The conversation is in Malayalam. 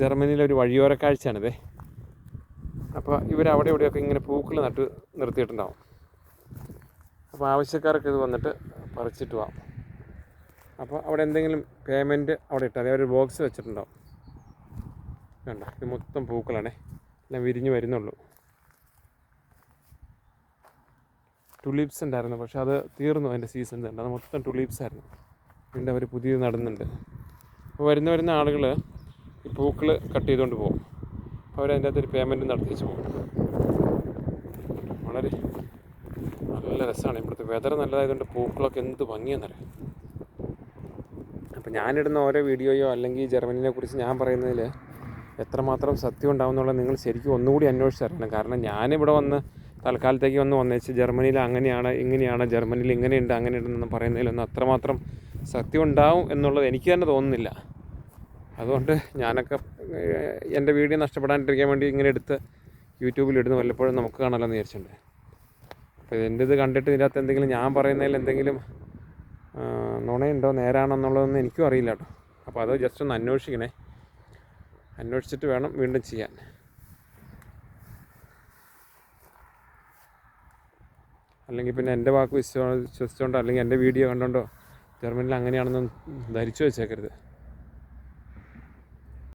ജർമ്മനിയിലെ ഒരു വഴിയോര കാഴ്ചയാണിത് അപ്പോൾ ഇവർ അവിടെ ഇവിടെയൊക്കെ ഇങ്ങനെ പൂക്കൾ നട്ട് നിർത്തിയിട്ടുണ്ടാവും. അപ്പോൾ ആവശ്യക്കാർക്ക് ഇത് വന്നിട്ട് പറിച്ചിട്ട് പോവാം. അപ്പോൾ അവിടെ എന്തെങ്കിലും പേയ്മെന്റ് അവിടെ ഇട്ടാൽ അവർ ബോക്സ് വെച്ചിട്ടുണ്ടാവും. വേണ്ട ഇത് മൊത്തം പൂക്കളാണ്. എല്ലാം വിരിഞ്ഞ് വരുന്നുള്ളൂ. ടുലിപ്സ് ഉണ്ടായിരുന്നു. പക്ഷെ അത് തീർന്നു അതിന്റെ സീസൺ തന്നെ അത് മൊത്തം ടുലിപ്സ് ആയിരുന്നു. വീണ്ടും അവർ പുതിയത് നടുന്നുണ്ട്. അപ്പോൾ വരുന്ന വരുന്ന ആളുകൾ പൂക്കൾ കട്ട് ചെയ്തുകൊണ്ട് പോകും അപ്പോൾ അവരതിന്റെ അകത്തൊരു പേയ്മെന്റ് നടത്തിച്ച് പോകും വളരെ നല്ല രസമാണ് ഇവിടുത്തെ വെതർ നല്ലതായതുകൊണ്ട് പൂക്കളൊക്കെ എന്ത് ഭംഗിയെന്നറിയാം? അപ്പം ഞാനിടുന്ന ഓരോ വീഡിയോയോ അല്ലെങ്കിൽ ജർമ്മനിനെ കുറിച്ച് ഞാൻ പറയുന്നതിൽ എത്രമാത്രം സത്യം ഉണ്ടാവും എന്നുള്ളത് നിങ്ങൾ ശരിക്കും ഒന്നുകൂടി അന്വേഷിച്ചറിയണം കാരണം ഞാനിവിടെ വന്ന് തൽക്കാലത്തേക്ക് വന്ന് വന്നേച്ച് ജർമ്മനിയിൽ അങ്ങനെയാണ് ഇങ്ങനെയാണ് ജർമ്മനിയിൽ ഇങ്ങനെയുണ്ട് അങ്ങനെയുണ്ടെന്ന് പറയുന്നതിലൊന്നും അത്രമാത്രം സത്യം ഉണ്ടാവും എന്നുള്ളത് എനിക്ക് തന്നെ തോന്നുന്നില്ല. അതുകൊണ്ട് ഞാനൊക്കെ എന്റെ വീഡിയോ നഷ്ടപ്പെടാണ്ടിരിക്കാൻ വേണ്ടി ഇങ്ങനെ എടുത്ത് യൂട്യൂബിൽ ഇടുന്ന വല്ലപ്പോഴും നമുക്ക് കാണാമല്ലോ എന്ന് വിചാരിച്ചിട്ടുണ്ട്. അപ്പോൾ എന്റെ ഇത് കണ്ടിട്ട് ഇതിനകത്ത് എന്തെങ്കിലും ഞാൻ പറയുന്നതിൽ എന്തെങ്കിലും നുണയുണ്ടോ നേരാണോ എന്നുള്ളതൊന്നും എനിക്കും അറിയില്ല കേട്ടോ. അപ്പോൾ അത് ജസ്റ്റ് ഒന്ന് അന്വേഷിക്കണേ. അന്വേഷിച്ചിട്ട് വേണം വീണ്ടും ചെയ്യാൻ. അല്ലെങ്കിൽ പിന്നെ എന്റെ വാക്ക് വിശ്വ വിശ്വസിച്ചുകൊണ്ടോ അല്ലെങ്കിൽ എന്റെ വീഡിയോ കണ്ടുകൊണ്ടോ ജർമ്മനിൽ അങ്ങനെയാണെന്നും ധരിച്ചു വെച്ചേക്കരുത്.